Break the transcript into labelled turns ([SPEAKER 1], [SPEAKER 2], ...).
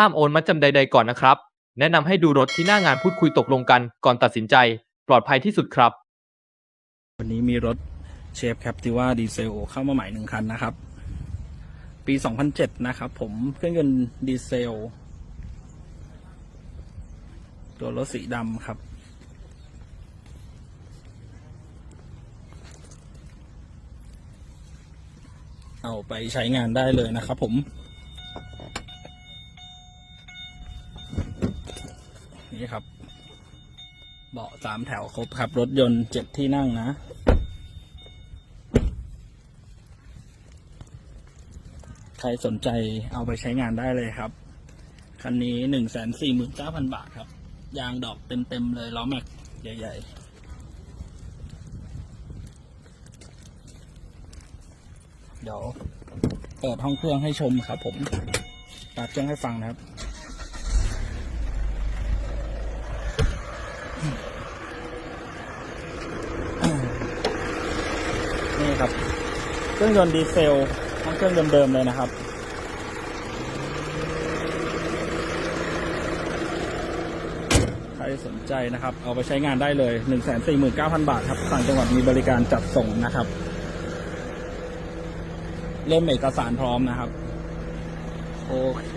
[SPEAKER 1] ห้ามโอนมัดจำใด ๆ ก่อนนะครับ แนะนำให้ดูรถที่หน้างานพูดคุยตกลงกันก่อนตัดสินใจ ปลอดภัยที่สุดครับ
[SPEAKER 2] วันนี้มีรถเชฟแคปติว่าดีเซลเข้ามาใหม่หนึ่งคันนะครับ ปี 2007 นะครับผมเครื่องยนต์ดีเซล ตัวรถสีดำครับ เอาไปใช้งานได้เลยนะครับผม นี่ครับ เบาะสามแถวครบครับ รถยนต์เจ็ดที่นั่งนะ ใครสนใจเอาไปใช้งานได้เลยครับ คันนี้หนึ่งแสนสี่หมื่นเก้าพันบาทครับ ยางดอกเต็มๆเลยล้อแม็กใหญ่ ๆเดี๋ยวเปิดห้องเครื่องให้ชมครับผมตัดเครื่องให้ฟังนะครับ นี่ครับ เครื่องยนต์ดีเซลทั้งเครื่องเดิมๆเลยนะครับ ใครสนใจนะครับ เอาไปใช้งานได้เลย 1 4 9 0 0 0 บาทครับต่างจังหวัดมีบริการจัดส่งนะครับ เล่มเอกสารพร้อมนะครับ โอเค